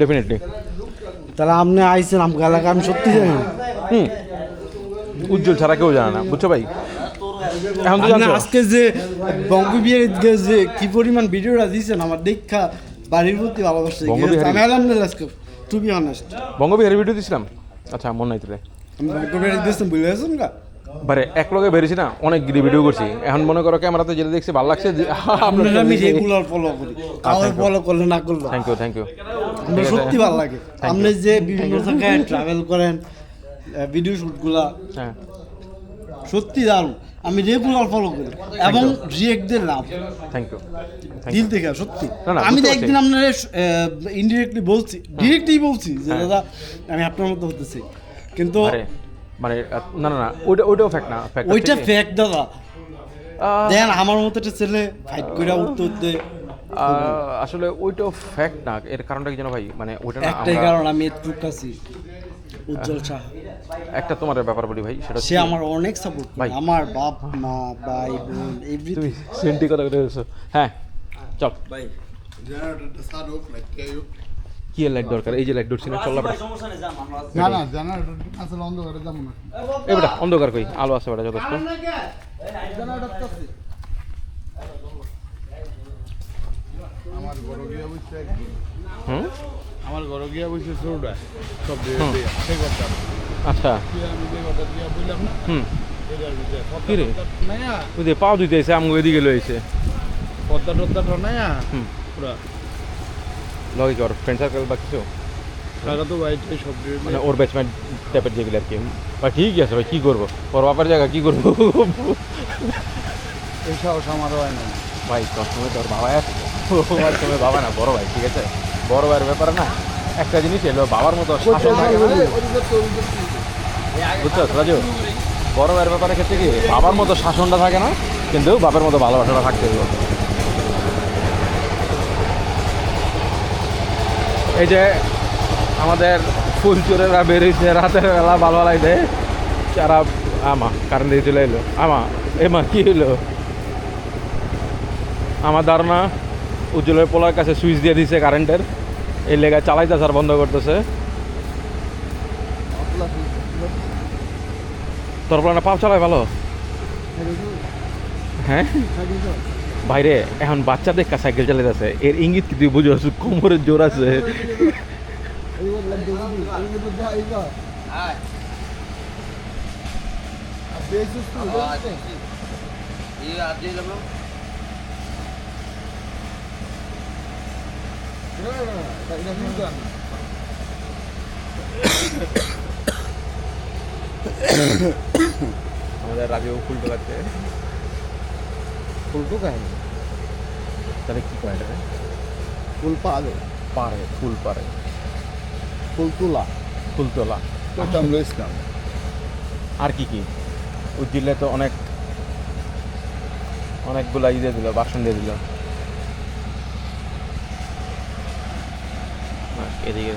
Definitely তাহলে আপনি আইছেন আমাকে এলাকা আমি সত্যি জানি হুম উজ্জ্বল ছাড়া কেউ জানে না বুঝছ ভাই? এখন তো আপনি আজকে যে বঙ্গবিহার ঈদগাহ যে কি পরিমাণ ভিডিওটা দিয়েছেন আমার দেখা বাড়ির প্রতি ভালোবাসা আমি আলহামদুলিল্লাহ আজকে টু বি অনেস্ট বঙ্গবিহারের ভিডিও দিছিলাম? আচ্ছা মন নাই তোরে আমি বঙ্গবিহার ঈদগাহ বুঝে গেছেন গা? বারে এক লগে বেরিয়েছি না অনেক ভিডিও করছি। এখন মনে করো ক্যামেরাতে যেটা দেখছি ভালো লাগছে আপনারা আমি রেগুলার ফলো করি। কাউকে ফলো করলে না করলে। থ্যাংক ইউ থ্যাংক ইউ আমার সত্যি ভালো লাগে। আপনি যে বিভিন্ন জায়গায় ট্রাভেল করেন ভিডিও শুটগুলা হ্যাঁ। সত্যি দারুণ। আমি রেগুলার ফলো করি এবং রিয়েক্ট দিয়ে লাভ। থ্যাংক ইউ দিল থেকে সত্যি। না, না, আমি তো একদিন আপনার ইনডিরেক্টলি বলছি ডিরেক্টলি বলছি যে হ্যাঁ। দাদা আমি আপনার মতো হতেছি কিন্তু মানে না না না ওইটা ওইটাও ফ্যাক্ট না ফ্যাক্ট ওইটা ফেক দাদা। দেন আমার মতো একটা ছেলে ফাইট করে উঠতে উঠতে আসলে ওইটাও ফ্যাক্ট না এর কারণটা কি জানো ভাই? মানে ওইটা না একটাই কারণ আমি একটু কাছি উজ্জ্বল শাহ। একটা তোমার ব্যাপার বলি ভাই সেটা সে আমার অনেক সাপোর্ট ভাই। আমার বাপ মা ভাই বোন এভরিথিং তুমি সেন্টি কথা বলে গেছো হ্যাঁ চল। ভাই কি এর লাইট দরকার? এই যে লাইট ধরছি না চল না না জেনারেটর আসলে অন্ধকারে যাব না। এই বেটা অন্ধকার কই? আলো আছে বেটা যথেষ্ট। আমার ঘর গিয়া বুঝছে হুম? আমার ঘর গিয়া বুঝছে ছোটটা সব দিয়ে হুম। কথা আচ্ছা। আমি যে কথা দিয়া বললাম না? হুম। এটার ভিতরে কি রে? না ওই যে পাও আমগো এদিকে লইছে পদ্মা টদ্দা না হুম। পুরা লগে কি ওর ফ্রেন্ড সার্কেল বা কিছু? টাকা তো সব মানে ওর ব্যাচমেন্ট টাইপের যেগুলো আর কি। বা ঠিকই আছে ভাই কী করব? ওর বাবার জায়গা কী করব? এই সাহস আমারও হয় না। ভাই তোর সময় তোর বাবা আছে। তোমার সময় বাবা না বড় ভাই ঠিক আছে? বড় ভাইয়ের ব্যাপারে না। একটা জিনিস এলো বাবার মতো শাসন থাকে না। বুঝছ রাজু? বড় ভাইয়ের ব্যাপারে ক্ষেত্রে কি বাবার মতো শাসনটা থাকে না কিন্তু বাপের মতো ভালোবাসাটা থাকতে হবে এই যে আমাদের ফুল চোরেরা বেরিয়েছে, রাতের বেলা ভালো লাগবে যারা, আমা কারেন্ট দিয়ে চলে এলো। আমা এমা কি হলো? আমার ধারণা উজ্জ্বলের পোলার কাছে সুইচ দিয়ে দিছে কারেন্টের এই লেগা চালাইতেছে আর বন্ধ করতেছে। তোর পোলা পাপ চালায় ভালো? হ্যাঁ? বাইরে এখন বাচ্চা দেখা সাইকেল চালাইতেছে, এর ইঙ্গিত কি তুই বুঝো? কোমরের জোর আছে। আমাদের রাজেও ফুল টোকাচ্ছে ফুল তো কাহিনী তাহলে কি করে এটা? ফুল পাবে পারে ফুল পারে ফুল তোলা ফুল তোলা তোতাম ইসলাম। আর কি কি? উজ্জিলে তো অনেক অনেকগুলা ই দিয়ে দিল বাসন দিয়ে দিল। এদিকে